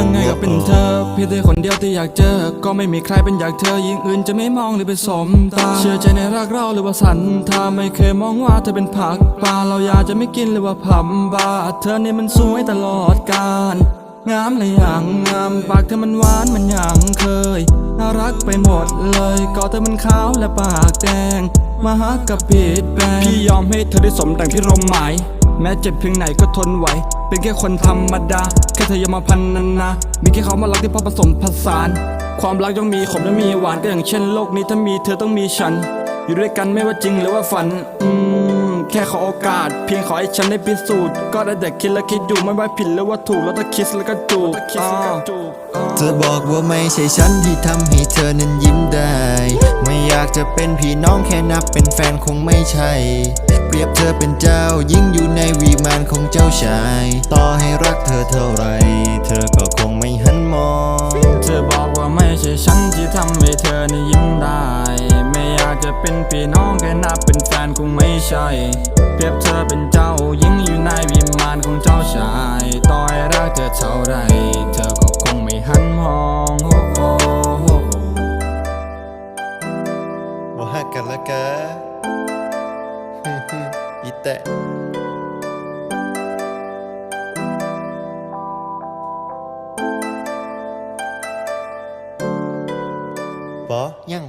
ังไงก็เป็นเธอเพียงแต่คนเดียวที่อยากเจอ ก็ไม่มีใครเป็นอยากเธอยิ่งอื่นจะไม่มองหรือไปสมตา เชื่อใจในรักเราหรือว่าสันทาไม่เคยมองว่าเธอเป็นผักปลาเราอยากจะไม่กินหรือว่าผับบาเธอนี่มันสวยตลอดกาลงามเลยอย่างงามปากเธอมันหวานมันอย่างเคยน่ารักไปหมดเลยก็เธอมันขาวและปากแดงมาหากับผิดแปลงพี่ยอมให้เธอได้สมดังที่รมหมาย แม้เจ็บเพียงไหนก็ทนไหว เป็นแค่คนธรรมดา แค่เธออย่ามาพันนันนา มีแค่เขามารักที่พอผสมผสาน ความรักต้องมีขมและมีหวานก็อย่างเช่นโลกนี้ถ้ามีเธอต้องมีฉัน อยู่ด้วยกันไม่ว่าจริงหรือว่าฝัน อืม แค่ขอโอกาส เพียงขอให้ฉันได้พิสูจน์ ก็ได้แต่คิดและคิดอยู่ไม่ว่าผิดหรือว่าถูก แล้วถ้าคิดแล้วก็จูบอ่าเธอบอกว่าไม่ใช่ฉันที่ทำให้เธอนั้นยิ้มได้ ไม่อยากจะเป็นพี่น้องแค่นับเป็นแฟนคงไม่ใช่ เปรียบเธอเป็นเจ้ายิ่งอยู่ใน ของเจ้าชาย ต่อให้รักเธอเท่าไร เธอก็คงไม่หันมอง เธอบอกว่าไม่ใช่ฉันที่ทำให้เธอนี่ยิ้มได้ ไม่อยากจะเป็นพี่น้องแค่นับเป็นแฟนคงไม่ใช่ เปรียบเธอเป็นเจ้ายิ่งอยู่ในวิมานของเจ้าชาย ต่อให้รักเธอเท่าไร เธอก็คงไม่หันมองโอ้โอ้โอ้บ่ฮักกันละกะ อีแตะ บ่ยัง